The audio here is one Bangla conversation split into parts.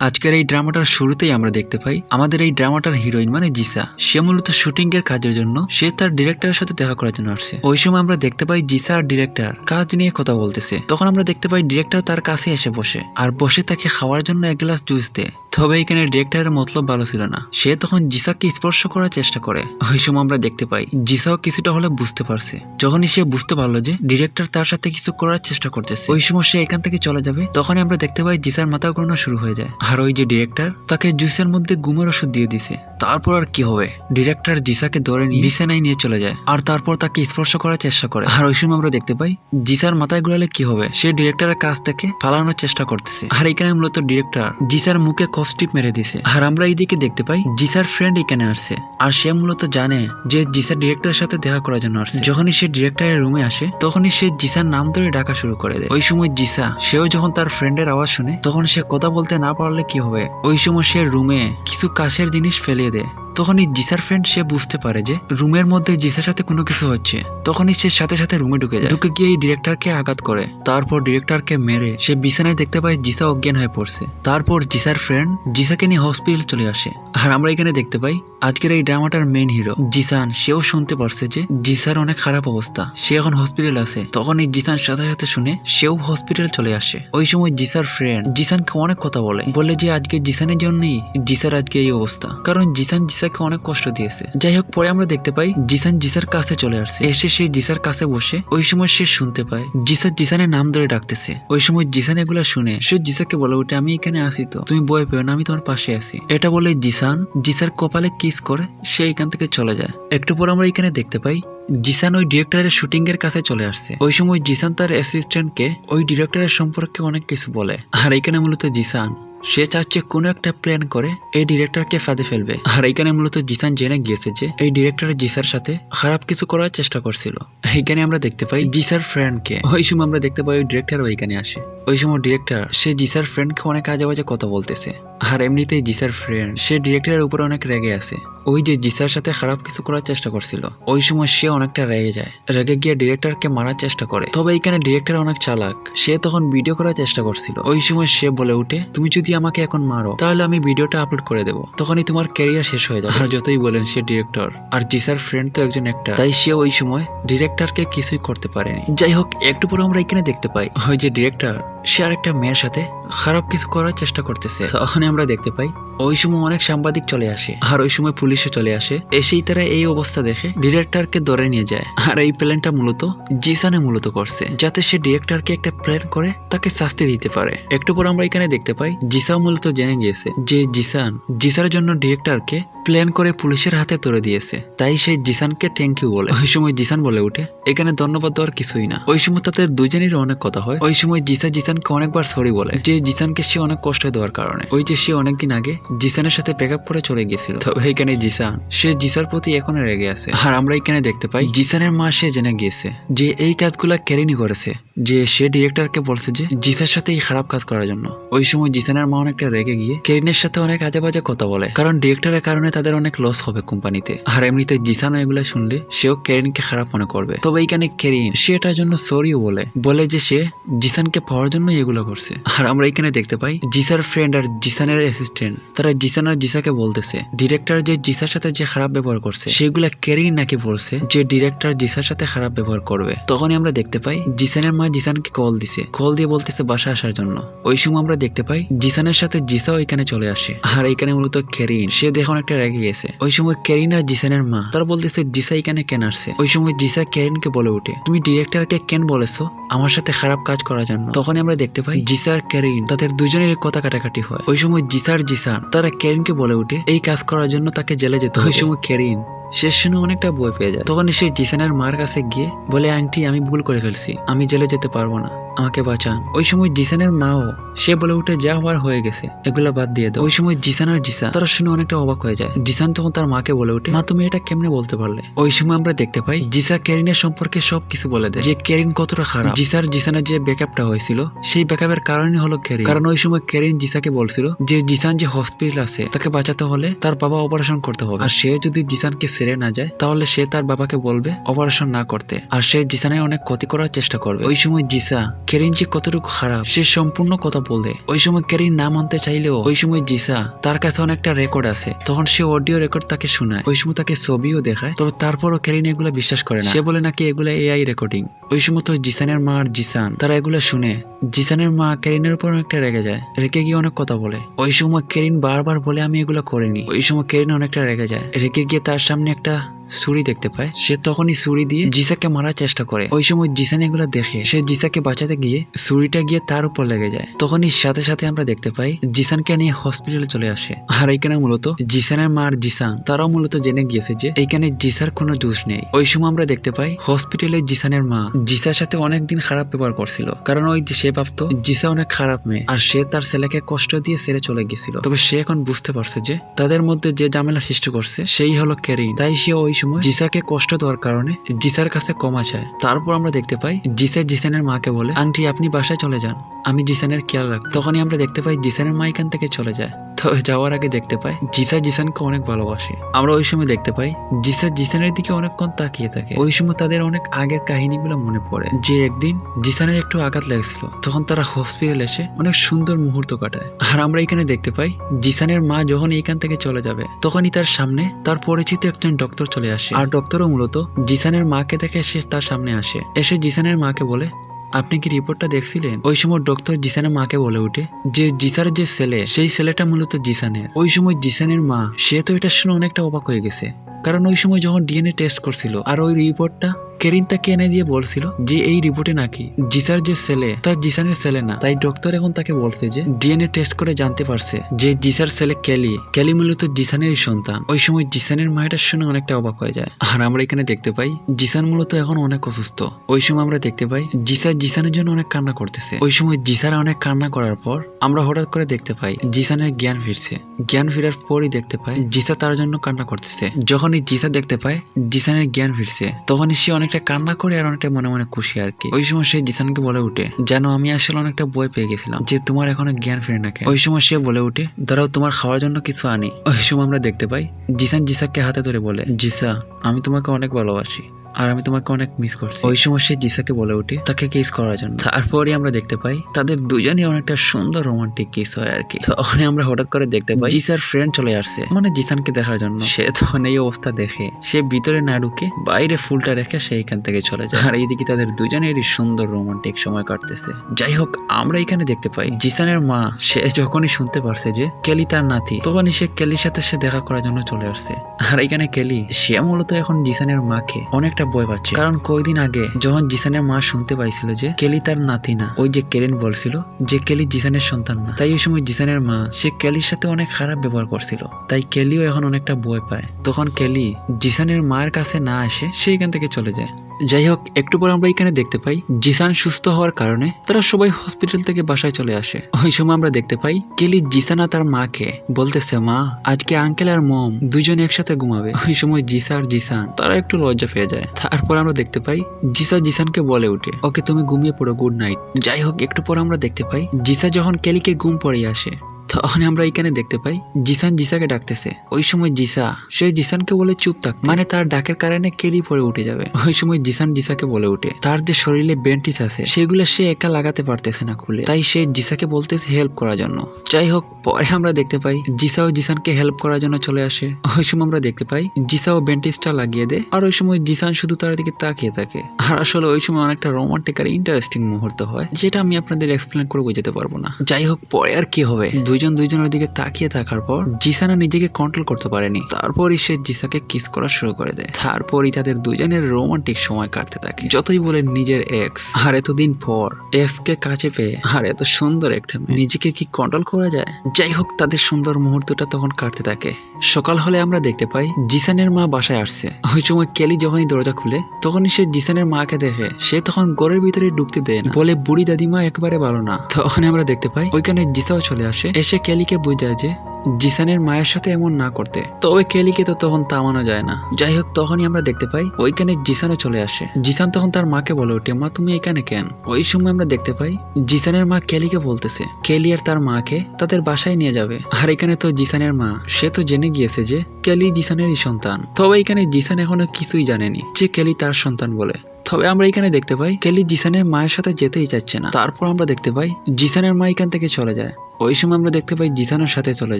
আজকের এই ড্রামাটার শুরুতেই আমরা দেখতে পাই, আমাদের এই ড্রামাটার হিরোইন মানে জিসা। সে মূলত শুটিং এর কাজের জন্য সে তার ডিরেক্টরের সাথে দেখা করার জন্য আসছে। ওই সময় আমরা দেখতে পাই জিসা আর ডিরেক্টর কাজ নিয়ে কথা বলতেছে। তখন আমরা দেখতে পাই ডিরেক্টর তার কাছে এসে বসে আর বসে তাকে খাওয়ার জন্য এক গ্লাস জুস দেয়। তবে এখানে ডিরেক্টরের মতলব ভালো ছিল না। সে তখন জিসাকে স্পর্শ করার চেষ্টা করে। ওই সময় আমরা দেখতে পাই জিসাও কিছুটা হলে বুঝতে পারছে। যখনই সে বুঝতে পারল যে ডিরেক্টর তার সাথে কিছু করার চেষ্টা করতেছে, ওই সময় সে এখান থেকে চলে যাবে। তখনই আমরা দেখতে পাই জিসার মাথা ঘোরানো শুরু হয়ে যায়। আর ওই যে ডিরেক্টর তাকে জুসের মধ্যে গুমের ওষুধ দিয়ে দিছে। তারপর আর কি হবে? ডিরেক্টর জিসাকে ধরে নিয়ে বিছানায় নিয়ে চলে যায় আর তারপর তাকে স্পর্শ করার চেষ্টা করে। আর ওই সময় আমরা দেখতে পাই, জিসার মাথায় ঘুরালে কি হবে? সে ডিরেক্টরের কাছ থেকে পালানোর চেষ্টা করতেছে। আর এখানে মূলত ডিরেক্টর জিসার মুখে কস্টিপ মেরে দিছে আর আমরা এইদিকে দেখতে পাই, জিসার ফ্রেন্ড এখানে আসছে। আর সে মূলত জানে যে জিসা ডিরেক্টরের সাথে দেখা করার জন্য আসছে। যখনই সে ডিরেক্টরের রুমে আসে, তখনই সে জিসার নাম ধরে ডাকা শুরু করে দেয়। ওই সময় জিসা, সেও যখন তার ফ্রেন্ডের আওয়াজ শুনে, তখন সে কথা বলতে না পারলে কি হবে? ওই সময় সে রুমে কিছু কাশের জিনিস ফেলিয়ে দেয় তখনই জিসার ফ্রেন্ড সে বুঝতে পারে যে রুমের মধ্যে জিসার সাথে কোনো কিছু হচ্ছে। তখনই সে সাথে সাথে রুমে ঢুকে যায়। ঢুকে গিয়ে এই ডিরেক্টরকে আঘাত করে। তারপর ডিরেক্টরকে মেরে সে বিছানায় দেখতে পায় জিসা অজ্ঞান হয়ে পড়ছে। তারপর জিসার ফ্রেন্ড জিসাকে নিয়ে হসপিটাল চলে আসে। আর আমরা এখানে দেখতে পাই, আজকের এই ড্রামাটার মেন হিরো জিসান। সেও শুনতে পারছে যে জিসার অনেক খারাপ অবস্থা। সে এখন হসপিটাল আছে। তখন এই জিসান সাথে সাথে শুনে সেও হসপিটাল চলে আসে। ওই সময় জিসার ফ্রেন্ড জিসানকে অনেক কথা বলে। বলে যে আজকে জিসানের জন্যই জিসার আজকে এই অবস্থা। কারণ জিসান জিসাকে অনেক কষ্ট দিয়েছে। যাই হোক, পরে আমরা দেখতে পাই জিসান জিসার কাছে চলে আসছে। এসে সে জিসার কাছে বসে ওই সময় সে শুনতে পায় জিসা জিসানের নাম ধরে ডাকতেছে। ওই সময় জিসান এগুলা শুনে, সে জিসাকে বলে ওঠে, আমি এখানে আসি তো, তুমি বই পেও না, আমি তোমার পাশে আছি। এটা বলে জিসান, জিসার কপালে কিস করে, সে এখান থেকে চলে যায়। একটু পর আমরা এখানে দেখতে পাই, জিসান ওই ডিরেক্টরের শুটিং এর কাছে চলে আসছে। ওই সময় জিসান তার অ্যাসিস্ট্যান্টকে ওই ডিরেক্টরের সম্পর্কে অনেক কিছু বলে। আর এখানে মূলত জিসান। সে চাচ্ছে কোনো একটা প্ল্যান করে এই ডিরেক্টরকে ফাঁদে ফেলবে। আর এইখানে মূলত জিসান জেনে গিয়েছে যে এই ডিরেক্টর জিসার সাথে খারাপ কিছু করার চেষ্টা করছিল। এইখানে আমরা দেখতে পাই জিসার ফ্রেন্ডকে ওই সময় আমরা দেখতে পাই ওই ডিরেক্টর ওইখানে আসে। ওই সময় ডিরেক্টর সে জিসার ফ্রেন্ডকে অনেক আজে বাজে কথা বলতেছে। আর এমনিতেই জিসার ফ্রেন্ড সে ডিরেক্টরের উপরে অনেক রেগে আছে। ওই যে জিসার সাথে খারাপ কিছু করার চেষ্টা করছিল, ওই সময় সে অনেকটা রেগে যায়। রেগে গিয়ে ডিরেক্টরকে মারার চেষ্টা করে। তবে এইখানে ডিরেক্টর অনেক চালাক, সে তখন ভিডিও করার চেষ্টা করছিল। ওই সময় সে বলে উঠে তুমি যদি আমাকে এখন মারো, তাহলে আমি ভিডিওটা আপলোড করে দেবো। তখনই তোমার ক্যারিয়ার শেষ হয়ে যাবে। আর যতই বলেন সে ডিরেক্টর আর জিসার ফ্রেন্ড তো একজন একটা তাই সে ওই সময় ডিরেক্টরকে কিছুই করতে পারেনি। যাই হোক, একটু পরে আমরা এখানে দেখতে পাই, ওই যে ডিরেক্টর সে আর একটা মেয়ের সাথে খারাপ কিছু করার চেষ্টা করতেছে। তখন আমরা দেখতে পাই, ওই সময় অনেক সাংবাদিক চলে আসে, আর ওই সময় পুলিশে চলে আসে, এসেই তারা এই অবস্থা দেখে ডিরেক্টরকে ধরে নিয়ে যায়। আর এই প্ল্যানটা মূলত জিসানে মূলত করছে, যাতে সে ডিরেক্টরকে একটা প্ল্যান করে তাকে শাস্তি দিতে পারে। একটু পর আমরা এখানে দেখতে পাই, জিসা মূলত জেনে গিয়েছে যে জিসান, জিসার জন্য ডিরেক্টরকে প্ল্যান করে পুলিশের হাতে তুলে দিয়েছে। তাই সেই জিসানকে থ্যাংক ইউ বলে। ওই সময় জিসান বলে উঠে এখানে ধন্যবাদ দেওয়ার কিছুই না। ওই সময় তাদের দুজনেরই অনেক কথা হয়। ওই সময় জিসা জিসানকে অনেকবার সরি বলে, যে জিসানকে সে অনেক কষ্ট দেওয়ার কারণে। ওই যে সে অনেকদিন আগে জিসানের সাথে আপ করে চলে গিয়েছিল। তবে এখানে জিসান সে জিসার প্রতি এখনও রেগে আছে। আর আমরা এখানে দেখতে পাই, জিসানের মা সে জেনে গিয়েছে যে এই কাজগুলা কেরিনি করেছে। যে সে ডিরেক্টরকে বলছে যে জিসার সাথে এই খারাপ কাজ করার জন্য। ওই সময় জিসানের মা অনেকটা রেগে গিয়ে কেরিনের সাথে অনেক আজে বাজে কথা বলে, কারণ ডিরেক্টরের কারণে তাদের অনেক লস হবে কোম্পানিতে। আর এমনিতে জিসানও এগুলা শুনলে সেও কেরিনকে খারাপ মনে করবে। তবে এইখানে কেরিন সে এটার জন্য সরিও বলে। বলে যে সে জিসানকে পাওয়ার জন্য এগুলো করছে। আর আমরা এখানে দেখতে পাই, জিসার ফ্রেন্ড আর জিসানের অ্যাসিস্ট্যান্ট তারা জিসান আর জিসাকে বলতেছে ডিরেক্টর যে জিসার সাথে যে খারাপ ব্যবহার করছে, সেগুলা কেরিন নাকি বলছে যে ডিরেক্টর জিসার সাথে খারাপ ব্যবহার করবে। তখনই আমরা দেখতে পাই, জিসানের মা জিসানকে কল দিছে। কল দিয়ে বলতেছে বাসা আসার জন্য। ওই সময় আমরা দেখতে পাই, জিসানের সাথে জিসাও এখানে চলে আসে। আর এখানে মূলত কেরিন, সে দেখুন একটা রেগে গেছে। ওই সময় কেরিন আর জিসানের মা, তারা বলতেছে, জিসা এখানে কেন আসছে? ওই সময় জিসা কেরিনকে বলে উঠে তুমি ডিরেক্টরকে কেন বলেছ? আমার সাথে খারাপ কাজ করার জন্য। তখনই আমরা দেখতে পাই, জিসা আর কেরিন তাদের দুজনের কথা কাটাকাটি হয়। ওই সময় জিসা আর জিসান, তারা কেরিনকে বলে উঠে এই কাজ করার জন্য তাকে জেলে যেতে ওই সময় কেরিন, শেষ শুনে অনেকটা বই পেয়ে যায়। তখন সে জিসানের মার কাছে গিয়ে বলে, আন্টি, আমি ভুল করে ফেলছি। আমি জেলে পারব না। আমাকে বাঁচান। ওই সময় জিসানের মাও, সে বলে উঠে যা হওয়ার হয়ে গেছে, এগুলো বাদ দিয়ে দাও। ওই সময় জিসান আর জিসা, তারা শুনে অনেকটা অবাক হয়ে যায়। জিসান তখন তার মাকে বলে উঠে মা, তুমি এটা কেমনে বলতে পারলে? ওই সময় আমরা দেখতে পাই, জিসা কেরিনের সম্পর্কে সব কিছু বলে দেয়, যে কেরিন কতটা খারাপ। জিসার, জিসানের যে ব্যাকআপটা হয়েছিল, সেই ব্যাকআপের কারণই হলো কেরিন কারণ ওই সময় কেরিন জিসাকে বলছিল যে জিসান যে হসপিটাল আছে, তাকে বাঁচাতে হলে তার বাবা অপারেশন করতে হবে। আর সে যদি জিসানকে সেরে না যায়, তাহলে সে তার বাবাকে বলবে অপারেশন না করতে। আর সে জিসানের অনেক ক্ষতি করার চেষ্টা করবে। ওই সময় জিসা, কেরিন যে কতটুকু খারাপ, সে সম্পূর্ণ কথা বলবে ওই সময় কেরিন না মানতে চাইলেও ওই সময় জিসা তার কাছে অনেকটা রেকর্ড আছে। তখন সে অডিও রেকর্ড তাকে শোনায়, ওই সময় তাকে ছবিও দেখায়। তবে তারপরও কেরিন এগুলো বিশ্বাস করে না। সে বলে নাকি এগুলো এআই রেকর্ডিং ওই সময় তো জিসানের মা আর জিসান, তারা এগুলো শুনে। জিসানের মা কেরিনের উপর অনেকটা রেগে যায়, রেগে গিয়ে অনেক কথা বলে। ওই সময় কেরিন বারবার বলে, আমি এগুলো করিনি। ওই সময় কেরিন অনেকটা রেগে যায়, রেগে গিয়ে তার সামনে একটা ছুরি দেখতে পায়। সে তখনই ছুরি দিয়ে জিসাকে মারার চেষ্টা করে। ওই সময় জিসান এগুলো দেখে, সে জিসাকে বাঁচাতে গিয়ে ছুরিটা গিয়ে তার উপর লেগে যায়। তখনই সাথে সাথে আমরা দেখতে পাই, জিসানকে নিয়ে হসপিটালে চলে আসে। আর এইখানে মূলত জিসানের মা আর জিসান, তারাও মূলত জেনে গিয়েছে যে এইখানে জিসার কোনো দোষ নেই। ওই সময় আমরা দেখতে পাই হসপিটালে জিসানের মা জিসার সাথে অনেকদিন খারাপ ব্যবহার করছিল। কারণ ওই সে ভাবতো, জিসা অনেক খারাপ মেয়ে, আর সে তার ছেলেকে কষ্ট দিয়ে ছেড়ে চলে গেছিল তবে সে এখন বুঝতে পারছে যে, তাদের মধ্যে যে ঝামেলা সৃষ্টি করছে, সেই হলো কেরিন তাই সে ওই সময় জিসাকে কষ্ট দেওয়ার কারণে জিসার কাছে ক্ষমা চায়। তারপর আমরা দেখতে পাই জিসা জিসানের মাকে বলে, আংটি, আপনি বাসায় চলে যান। আমি জিসানের খেয়াল রাখ তখনই আমরা দেখতে পাই, জিসানের মা এখান থেকে চলে যায়। তবে যাওয়ার আগে দেখতে পাই, জিসা জিসানকে অনেক ভালোবাসে। আমরা ওই সময় দেখতে পাই, জিসা জিসানের দিকে অনেকক্ষণ তাকিয়ে থাকে। ওই সময় তাদের অনেক আগের কাহিনীগুলো মনে পড়ে, যে একদিন জিসানের একটু আঘাত লেগেছিল। তখন তারা হসপিটাল এসে অনেক সুন্দর মুহূর্ত কাটায়। আর আমরা এখানে দেখতে পাই, জিসানের মা যখন এইখান থেকে চলে যাবে, তখনই তার সামনে তার পরিচিত একজন ডক্টর চলে আসে। আর ডক্টরও মূলত জিসানের মাকে দেখে সে তার সামনে আসে। এসে জিসানের মাকে বলে, আপনি কি রিপোর্টটা দেখছিলেন? ওই সময় ডক্টর জিসানের মাকে বলে উঠে যে, জিসার যে ছেলে, সেই ছেলেটা মূলত জিসানের। ওই সময় জিসানের মা, সে তো এটা শুনে অনেকটা অবাক হয়ে গেছে। কারণ ওই সময় যখন ডিএনএ টেস্ট করছিল, আর ওই রিপোর্টটা কেরিন তাকে এনে দিয়ে বলছিল যে এই রিপোর্টে নাকি জিসার যে ছেলে তার জিসানের ছেলে না। তাই ডক্টর এখন তাকে বলছে যে ডিএনএ টেস্ট করে জানতে পারছে যে জিসার ছেলে ক্যালি। ক্যালি মূলত জিসানেরই সন্তান। ওই সময় জিসানের মা এটা শুনে অনেকটা অবাক হয়ে যায়। আর আমরা এখানে দেখতে পাই, জিসান মূলত এখন অনেক অসুস্থ। ওই সময় আমরা দেখতে পাই, জিসা জিসানের জন্য অনেক কান্না করতেছে। ওই সময় জিসার অনেক কান্না করার পর আমরা হঠাৎ করে দেখতে পাই, জিসানের জ্ঞান ফিরছে। জ্ঞান ফেরার পরই দেখতে পাই, জিসা তার জন্য কান্না করতেছে। যখনই জিসা দেখতে পায়, জিসানের জ্ঞান ফিরছে, তখনই সে অনেকটা কান্না করে আর অনেকটা মনে মনে খুশি আর কি। ওই সময় সে জিসানকে বলে উঠে, যেন আমি আসলে অনেকটা বই পেয়ে গেছিলাম, যে তোমার এখনও জ্ঞান ফিরে না ওই সময় সে বলে উঠে ধরো তোমার খাওয়ার জন্য কিছু আনি। ওই সময় আমরা দেখতে পাই, জিসান জিসাকে হাতে ধরে বলে, জিসা, আমি তোমাকে অনেক ভালোবাসি। আর আমি তোমাকে অনেক মিস করছি। ওই সময় সে জিসাকে বলে উঠে, তাকে কিস করার জন্য। তারপরে আমরা দেখতে পাই, তাদের দুজনই অনেকটা সুন্দর রোমান্টিক কিস হয় আর কি। তখন আমরা হঠাৎ করে দেখতে পাই, জিসার ফ্রেন্ড চলে আসছে মানে জিসানকে দেখার জন্য। সে তখন এই অবস্থা দেখে, সে ভিতরে না ঢুকে বাইরে ফুলটা রেখে সে এখান থেকে চলে যায়। আর এইদিকে তাদের দুজনেরই সুন্দর রোমান্টিক সময় কাটতেছে। যাই হোক, আমরা এখানে দেখতে পাই, জিসানের মা, সে যখনই শুনতে পারছে যে কেলি তার নাতি, তখনই সে কেলির সাথে সে দেখা করার জন্য চলে আসছে। আর এখানে কেলি, সে মূলত এখন জিসানের মাকে অনেকটা ভয় পাচ্ছে। কারণ কয়দিন আগে যখন জিসানের মা শুনতে পাইছিল যে কেলি তার নাতি না, ওই যে কেরেন বলছিল যে কেলি জিসানের সন্তান না। তাই ওই সময় জিসানের মা, সে কেলির সাথে অনেক খারাপ ব্যবহার করছিল। তাই কেলিও এখন অনেকটা ভয় পায়। তখন কেলি জিসানের মায়ের কাছে না আসে সে এখান থেকে চলে যায়। যাই হোক একটু পর আমরা এখানে দেখতে পাই, জিসান সুস্থ হওয়ার কারণে তারা সবাই হসপিটাল থেকে বাসায় চলে আসে। ওই সময় আমরা দেখতে পাই, কেলি জিসানা তার মাকে বলতেছে, মা, আজকে আঙ্কেল আর মম দুজন একসাথে ঘুমাবে। ওই সময় জিসা আর জিসান, তারা একটু লজ্জা পেয়ে যায়। তারপর আমরা দেখতে পাই, জিসা জিসানকে বলে উঠে ওকে তুমি ঘুমিয়ে পড়ো গুড নাইট যাই হোক একটু পর আমরা দেখতে পাই, জিসা যখন কেলিকে ঘুম পড়িয়ে আসে তখন আমরা এখানে দেখতে পাই, জিসান জিসাকে ডাকতেছে। ওই সময় জিসা, সে জিসানকে বলে চুপ থাক মানে তার ডাকের কারণে কেরি পরে উঠে যাবে। ওই সময় জিসান জিসাকে বলে উঠে তার যে শরীরে বেন্টিস আছে, সেগুলো সে একা লাগাতে পারতেছে না খুলে। তাই সে জিসাকে বলতেছে হেল্প করার জন্য। যাই হোক, পরে আমরা দেখতে পাই জিসাও জিসানকে হেল্প করার জন্য চলে আসে। ওই সময় আমরা দেখতে পাই জিসাও বেন্টিসটা লাগিয়ে দেয়, আর ওই সময় জিসান শুধু তার দিকে তাকিয়ে থাকে। আর আসলে ওই সময় অনেকটা রোমান্টিক আর ইন্টারেস্টিং মুহূর্ত হয়, যেটা আমি আপনাদের এক্সপ্লেন করে বোঝাতে পারব না। যাই হোক, পরে আর কি হবে? দুইজন দুইজনের দিকে তাকিয়ে থাকার পর জিসানা নিজেকে কন্ট্রোল করতে পারেনি। তারপরই সে জিসাকে কিস করা শুরু করে দেয়। তারপরই তাদের দুজনের রোমান্টিক সময় কাটতে থাকে। যতই বলে নিজের এক্স আর এতদিন পর এক্স কে কাছে পেয়ে আর এত সুন্দর একটা মেয়ে, নিজেকে কি কন্ট্রোল করা যায়? যাই হোক তাদের সুন্দর মুহূর্তটা তখন কাটতে থাকে। সকাল হলে আমরা দেখতে পাই জিসানের মা বাসায় আসছে। ওই সময় কেলি যখনই দরজা খুলে তখনই সে জিসানের মাকে দেখে। সে তখন ঘরের ভিতরে ঢুকতে দেয় বলে বুড়ি দাদিমা একবারে ভালো না। তখন আমরা দেখতে পাই ওইখানে জিসাও চলে আসে। এসে কেলিকে বোঝায় যে, জিসানের মায়ের সাথে এমন না করতে। তবে কেলিকে তো তখন থামানো যায় না। যাই হোক, তখনই আমরা দেখতে পাই, ওইখানে জিসানও চলে আসে। জিসান তখন তার মাকে বলে ওঠে, মা, তুমি এখানে কেন? ওই সময় আমরা দেখতে পাই, জিসানের মা কেলিকে বলতেছে, কেলি আর তার মাকে তাদের বাসায় নিয়ে যাবে। আর এখানে তো জিসানের মা, সে তো জেনে গিয়েছে যে, কেলি জিসানেরই সন্তান। তবে এখানে জিসান এখনও কিছুই জানেনি যে, কেলি তার সন্তান বলে। তবে আমরা এখানে দেখতে পাই, কেলি জিসানের মায়ের সাথে যেতেই চাচ্ছে না। তারপর আমরা দেখতে পাই, জিসানের মা এখান থেকে চলে যায়। ওই সময় আমরা দেখতে পাই জিসানের সাথে চলে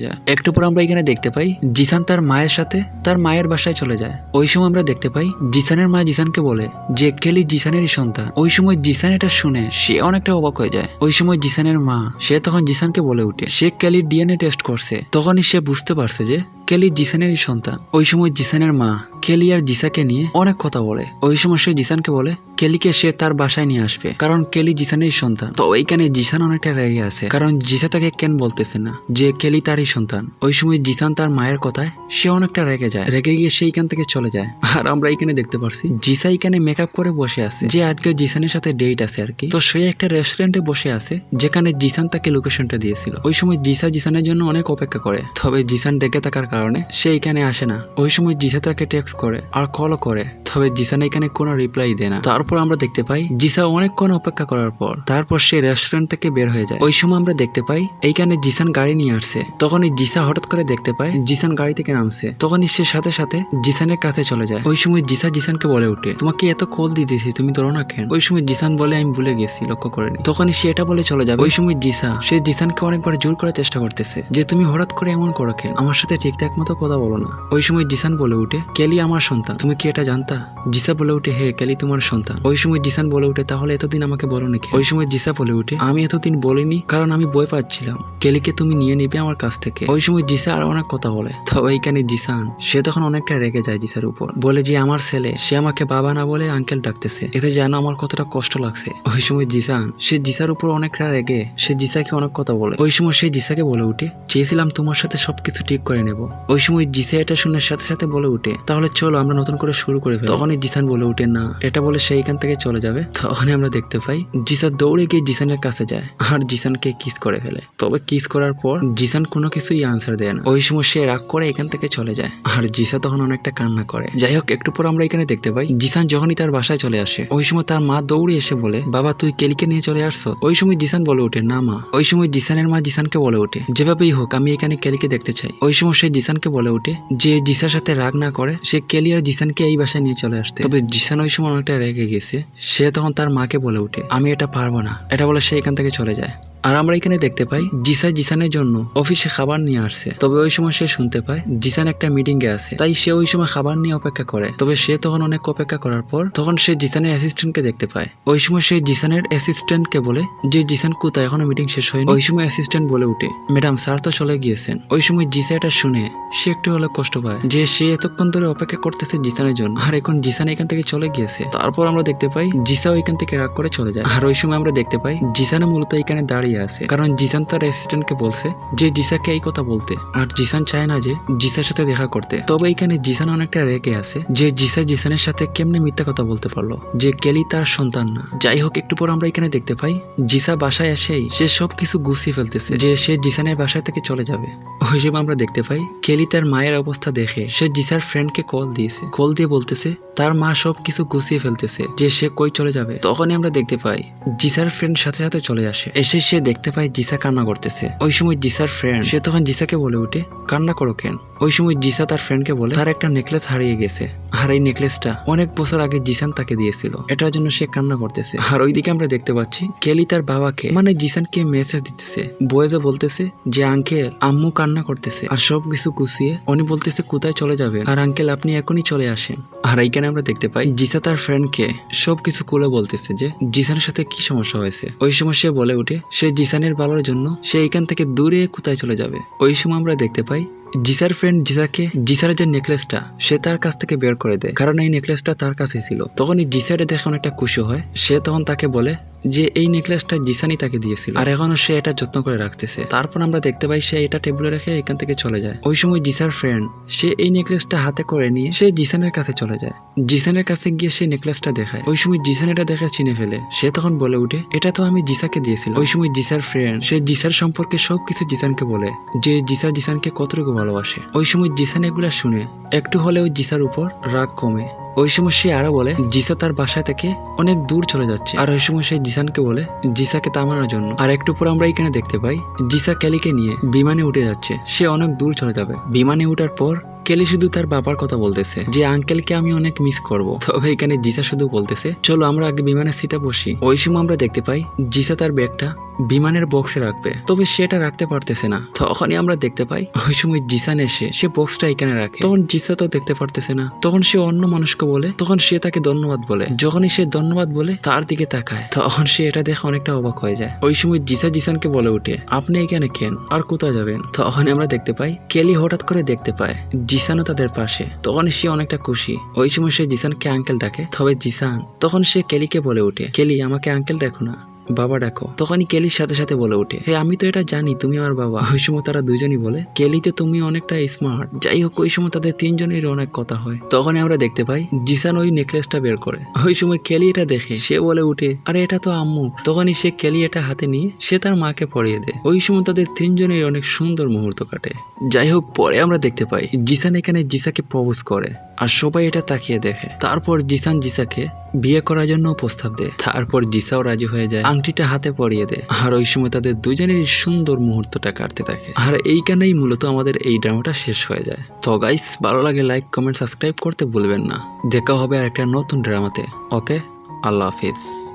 যায়। একটু পর আমরা এখানে দেখতে পাই জিসান তার মায়ের সাথে তার মায়ের বাসায় চলে যায়। ওই সময় আমরা দেখতে পাই জিসানের মা জিসানকে বলে যে, কেলি জিসানেরই সন্তান। ওই সময় জিসান এটা শুনে সে অনেকটা অবাক হয়ে যায়। ওই সময় জিসানের মা, সে তখন জিসানকে বলে উঠে সে কেলির ডিএনএ টেস্ট করছে। তখনই সে বুঝতে পারছে যে, কেলি জিসানেরই সন্তান। ওই সময় জিসানের মা, কেলি আর জিসাকে নিয়ে অনেক কথা বলে। ওই সময় সে জিসানকে বলে, কেলিকে সে তার বাসায় নিয়ে আসবে, কারণ কেলি জিসানেরই সন্তান। তো ওইখানে জিসান অনেকটা রেগে আছে, কারণ জিসা তাকে কেন বলতেছে না? যে কেলি তারই সন্তান। ওই সময় জিসান তার মায়ের কথায় সে অনেকটা রেগে যায়। রেগে গিয়ে সে এখান থেকে চলে যায়। আর আমরা এখানে দেখতে পারছি, জিসা এখানে মেকআপ করে বসে আছে। যে আজকে জিসানের সাথে ডেট আছে আর কি। তো সে একটা রেস্টুরেন্টে বসে আছে, যেখানে জিসান তাকে লোকেশনটা দিয়েছিল। ওই সময় জিসা জিসানের জন্য অনেক অপেক্ষা করে। তবে জিসান ডেকে থাকার কারণে সে এখানে আসে না। ওই সময় জিসা তাকে টেক্সট করে আর কলও করে। তবে জিসান এখানে কোনো রিপ্লাই দেয় না। তারপর আমরা দেখতে পাই, জিসা অনেকক্ষণ অপেক্ষা করার পর, তারপর সে রেস্টুরেন্ট থেকে বের হয়ে যায়। ওই সময় আমরা দেখতে পাই, এইখানে জিসান গাড়ি নিয়ে আসছে। তখনই জিসা হঠাৎ করে দেখতে পায়, জিসান গাড়ি থেকে নামছে। তখনই সে সাথে সাথে জিসানের কাছে চলে যায়। ওই সময় জিসা জিসানকে বলে ওঠে, তোমাকে এত কল দিতেছি, তুমি ধরো না কেন? ওই সময় জিসান বলে, আমি ভুলে গেছি, লক্ষ্য করিনি। তখনই সে এটা বলে চলে যাবে, ওই সময় জিসা, সে জিসানকে অনেকবার জোর করার চেষ্টা করতেছে যে, তুমি হঠাৎ করে এমন করো কেন? আমার সাথে ঠিকঠাক মতো কথা বলো না। ওই সময় জিসান বলে উঠে কেলি আমার সন্তান, তুমি কি এটা জানতা? জিসা বলে উঠে, হে কেলি তোমার সন্তান। ওই সময় জিসান বলে উঠে, তাহলে এতদিন আমাকে বলো নাকি ওই সময় জিসা বলে উঠে, আমি এতদিন বলিনি, কারণ আমি বই পাচ্ছিলাম। কেলিকে তুমি নিয়ে নিবে আমার কাছ থেকে। ওই সময় জিসা আর অনেক কথা বলে। তবে এইখানে জিসান, সে তখন অনেকটা রেগে যায় জিসার উপর। বলে যে, আমার ছেলে, সে আমাকে বাবা না বলে আঙ্কেল ডাকতেছে। এতে যেন আমার কতটা কষ্ট লাগছে। ওই সময় জিসান, সে জিসার উপর অনেকটা রেগে, সে জিসাকে অনেক কথা বলে। ওই সময় সে জিসাকে বলে উঠে, চেয়েছিলাম তোমার সাথে সবকিছু ঠিক করে নেব। ওই সময় জিসা এটা শুনে সাথে সাথে বলে উঠে, তাহলে চলো, আমরা নতুন করে শুরু করে ফেলি। তখনই জিসান বলে উঠে না, এটা বলে সে এখান থেকে চলে যাবে। তখনই আমরা দেখতে পাই জিসা দৌড়ে গিয়ে জিসানের কাছে যায় আর জিসানকে কিস করে ফেলে। তবে কিস করার পর জিসান কোনো কিছুই আনসার দেয় না। ওই সময় সে রাগ করে এখান থেকে চলে যায় আর জিসা তখন অনেকটা কান্না করে। যাই হোক, একটু পর আমরা এখানে দেখতে পাই, জিসান যখনই তার বাসায় চলে আসে, ওই সময় তার মা দৌড়ে এসে বলে, বাবা, তুই কেলিকে নিয়ে চলে আসছো? ওই সময় জিসান বলে ওঠে, না, মা। ওই সময় জিসানের মা জিসানকে বলে ওঠে, যেভাবেই হোক, আমি এখানে কেলিকে দেখতে চাই। ওই সময় সে জিসানকে বলে ওঠে যে জিসার সাথে রাগ না করে, সে কেলি আর জিসানকে এই বাসায় নিয়ে চলে আসতে। তবে জিসান ওই সময় অনেকটা রেগে গেছে। সে তখন তার মাকে বলে উঠে আমি এটা পারব না। এটা বলে সে এখান থেকে চলে যায়। আর আমরা এখানে দেখতে পাই জিসা জিসানের জন্য অফিসে খাবার নিয়ে আসছে। তবে ওই সময় সে শুনতে পায় জিসান একটা মিটিং এ আছে। তাই সে ওই সময় খাবার নিয়ে অপেক্ষা করে। তবে সে তখন অনেক অপেক্ষা করার পর তখন সে জিসানের অ্যাসিস্ট্যান্টকে দেখতে পায়। ওই সময় সে জিসানের অ্যাসিস্ট্যান্টকে বলে যে জিসান কোথায়? এখনও মিটিং শেষ হয়নি। ওই সময় অ্যাসিস্ট্যান্ট বলে উঠে ম্যাডাম স্যার তো চলে গিয়েছেন। ওই সময় জিসা এটা শুনে সে একটু হলে কষ্ট পায় যে সে এতক্ষণ ধরে অপেক্ষা করতেছে জিসানের জন্য। আর এখন জিসান এখান থেকে চলে গিয়েছে। তারপর আমরা দেখতে পাই জিসা ওইখান থেকে রাগ করে চলে যায়। আর ওই সময় আমরা দেখতে পাই জিসানে মূলত এখানে দাঁড়িয়ে আছে। কারণ জিসান তার অ্যাসিস্ট্যান্টকে বলছে যে, জিসাকে এই কথা বলতে। আর জিসান চায় না যে, জিসার সাথে দেখা করতে। তবে এখানে জিসান অনেকটা রেগে আছে যে, জিসা জিসানের সাথে কেমনে মিথ্যা কথা বলতে পারল যে, কেলি তার সন্তান না। যাই হোক, একটু পর আমরা এখানে দেখতে পাই, জিসা বাসায় এসেই সে সব কিছু গুছিয়ে ফেলতেছে যে, সে জিসানের বাসায় থেকে চলে যাবে। ওই সময় আমরা দেখতে পাই, কেলি তার মায়ের অবস্থা দেখে সে জিসার ফ্রেন্ডকে কল দিয়েছে। কল দিয়ে বলতেছে, তার মা সব কিছু গুছিয়ে ফেলতেছে যে, সে কই চলে যাবে? তখনই আমরা দেখতে পাই, জিসার ফ্রেন্ড সাথে সাথে চলে আসে। এসে সে দেখতে পায় জিসা কান্না করতেছে। ওই সময় জিসার ফ্রেন্ড সে তখন জিসাকে বলে উঠে কান্না করো কেন? ওই সময় জিসা তার ফ্রেন্ডকে বলে, তার একটা নেকলেস হারিয়ে গেছে। আর এই নেকলেসটা অনেক বছর আগে জিসান তাকে দিয়েছিল। এটার জন্য সে কান্না করতেছে। আর ওইদিকে আমরা দেখতে পাচ্ছি, কেলি তার বাবাকে মানে জিসানকে মেসেজ দিতেছে। বয়েজে বলতেছে যে, আঙ্কেল, আম্মু কান্না করতেছে। আর সব কিছু গুছিয়ে উনি বলতেছে, কোথায় চলে যাবেন? আর আঙ্কেল, আপনি এখনই চলে আসেন। আর এইখানে আমরা দেখতে পাই, জিসা তার ফ্রেন্ডকে সব কিছু খুলে বলতেছে যে, জিসানের সাথে কি সমস্যা হয়েছে? ওই সময় সে বলে উঠে সে জিসানের ভালোর জন্য সে এখান থেকে দূরে কোথায় চলে যাবে? ওই সময় আমরা দেখতে পাই জিসার ফ্রেন্ড জিসাকে, জিসার যে নেকলেসটা সে তার কাছ থেকে বের করে দেয়। কারণ এই নেকলেসটা তার কাছে ছিল। তখন এই জিসারে দেখে অনেকটা খুশি হয়। সে তখন তাকে বলে যে এই নেকলেসটা জিসানি তাকে দিয়েছিল। আর এখনও সে এটা যত্ন করে রাখতেছে। তারপর আমরা দেখতে পাই সে এটা টেবিলে রেখে এখান থেকে চলে যায়। ওই সময় জিসার ফ্রেন্ড সে এই নেকলেসটা হাতে করে নিয়ে সে জিসানের কাছে চলে যায়। জিসানের কাছে গিয়ে সে নেকলেসটা দেখায়। ওই সময় জিসান এটা দেখে চিনে ফেলে। সে তখন বলে উঠে এটা তো আমি জিসাকে দিয়েছিলাম। ওই সময় জিসার ফ্রেন্ড সে জিসার সম্পর্কে সবকিছু জিসানকে বলে, যে জিসা জিসানকে কতটুকু ভালোবাসে। ওই সময় জিসান এগুলা শুনে, একটু হলেও জিসার উপর রাগ কমে। ওই সময় সে আরও বলে, জিসা তার বাসা থেকে অনেক দূর চলে যাচ্ছে। আর ওই সময় সে জিসানকে বলে, জিসাকে তামানোর জন্য। আর একটু পর আমরা এখানে দেখতে পাই, জিসা ক্যালিকে নিয়ে বিমানে উঠে যাচ্ছে। সে অনেক দূর চলে যাবে। বিমানে উঠার পর কেলি শুধু তার বাবার কথা বলতেছে। যে আঙ্কেলকে আমি অনেক মিস করব। তবে এখানে জিসা শুধু বলতেছে, চলো আমরা আগে বিমানের সিটে বসি। ওই সময় আমরা দেখতে পাই, জিসা তার ব্যাগটা বিমানের বক্সে রাখবে। তবে সেটা রাখতে পারতেছে না। তখনই আমরা দেখতে পাই, ওই সময় জিসান এসে সে বক্সটা এখানে রাখে। তখন জিসা তো দেখতে পারতেছে না। তখন সে অন্য মানুষকে বলে, তখন সে তাকে ধন্যবাদ বলে। যখনই সে ধন্যবাদ বলে, তার দিকে তাকায়। তখন সে এটা দেখে অনেকটা অবাক হয়ে যায়। ওই সময় জিসা জিসানকে বলে উঠে আপনি এখানে কেন? আর কোথায় যাবেন? তখন আমরা দেখতে পাই, কেলি হঠাৎ করে দেখতে পায় জিসানও তাদের পাশে। তখন সে অনেকটা খুশি। ওই সময় সে জিসানকে আঙ্কেল ডাকে। তবে জিসান, তখন সে কেলিকে বলে ওঠে, কেলি, আমাকে আঙ্কেল দেখো না। বাবা ডাকো। তখনই কেলির সাথে সাথে বলে ওঠে, হে, আমি তো এটা জানি, তুমি আমার বাবা। ওই সময় তারা দুজনই বলে, কেলি তো তুমি অনেকটা স্মার্ট যাই হোক, ওই সময় তাদের তিনজনের অনেক কথা হয়। তখনই আমরা দেখতে পাই, জিসান ওই নেকলেসটা বের করে। ওই সময় কেলি এটা দেখে, সে বলে উঠে আরে, এটা তো আম্মু। তখনই সে কেলি এটা হাতে নিয়ে, সে তার মাকে পরিয়ে দেয়। ওই সময় তাদের তিনজনের অনেক সুন্দর মুহূর্ত কাটে। যাই হোক, পরে আমরা দেখতে পাই, জিসান এখানে জিসাকে প্রপোজ করে। আর সবাই এটা তাকিয়ে দেখে। তারপর জিসান জিসাকে বিয়ে করার জন্য প্রস্তাব দেয়। তারপর জিসাও রাজি হয়ে যায়। আংটিটা হাতে পরিয়ে দেয়। আর ওই সময় তাদের দুজনেরই সুন্দর মুহূর্তটা কাটতে থাকে। আর এইখানেই মূলত আমাদের এই ড্রামাটা শেষ হয়ে যায়। তো গাইস ভালো লাগে লাইক কমেন্ট সাবস্ক্রাইব করতে ভুলবেন না। দেখা হবে আর একটা নতুন ড্রামাতে। ওকে? আল্লাহ হাফিজ।